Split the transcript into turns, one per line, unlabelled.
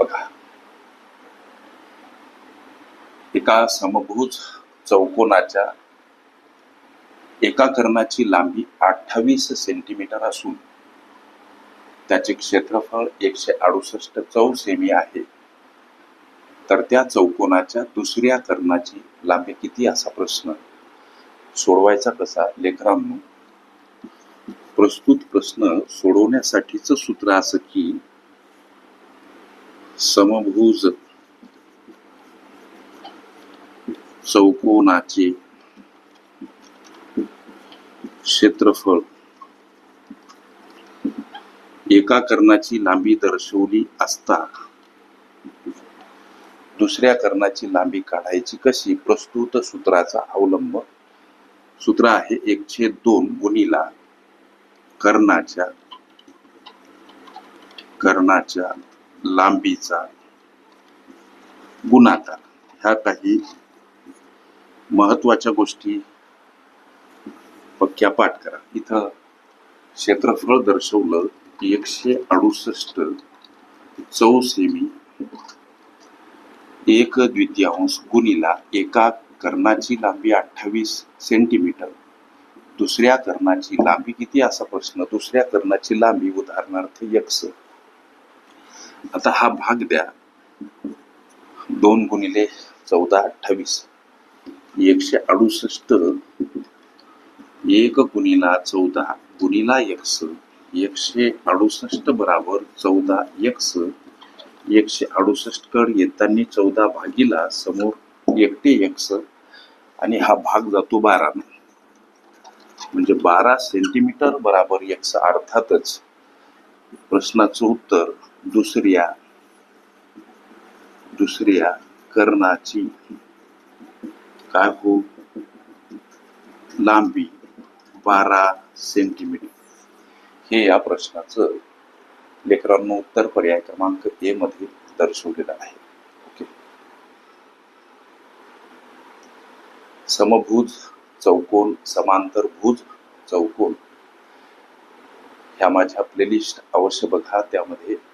बघा. एका समभुज चौकोनाच्या एका कर्णाची लांबी अठ्ठावीस सेंटीमीटर असून त्याचे क्षेत्रफळ एकशे अडुसष्ट चौ सेमी आहे. तर त्या चौकोनाच्या दुसऱ्या कर्णाची लांबी किती असा प्रश्न? सोडवायचा कसा लेकरांनो? प्रस्तुत प्रश्न सोडवण्यासाठीच सूत्र असं की समभुज चौकोनाचे क्षेत्रफळ. एका कर्णाची लांबी दर्शवली असता दुसऱ्या कर्णाची लांबी काढायची कशी? प्रस्तुत सूत्राचा अवलंब. सूत्र आहे एकशे दोन गुणीला कर्णाच्या कर्णाच्या लांबीचा गुणाकार. ह्या काही महत्त्वाच्या गोष्टी पक्क्या पाठ करा. इथं क्षेत्रफळ दर्शवलं एकशे अडुसष्ट चौ सेमी एक द्वितीयांश गुणीला एका कर्णाची लांबी अठ्ठावीस सेंटीमीटर. दुसऱ्या कर्णाची लांबी किती? असा प्रश्न. दुसऱ्या कर्णाची लांबी उदाहरणार्थ यक्स आता हा भाग द्या. दोन गुणिले चौदा अठ्ठावीस. एकशे अडुसष्ट. एक गुणिला चौदा गुणिला एक्स. एकशे अडुसष्ट बराबर चौदा एक्स. एकशे अडुसष्ट कड येताना चौदा भागीला समोर एकटे एक्स. आणि हा भाग जातो बारा. म्हणजे बारा सेंटीमीटर बराबर एक्स अर्थातच. प्रश्नाचं उत्तर दुसऱ्या दुसऱ्या कर्णाची काय हो? लांबी बारा सेंटीमीटर हे या प्रश्नाचं लेकरांनो उत्तर पर्याय क्रमांक ए मध्ये दर्शवलेलं आहे. ओके. समभुज चौकोन समांतर भुज चौकोन. ह्या माझ्या प्लेलिस्ट अवश्य बघा. त्यामध्ये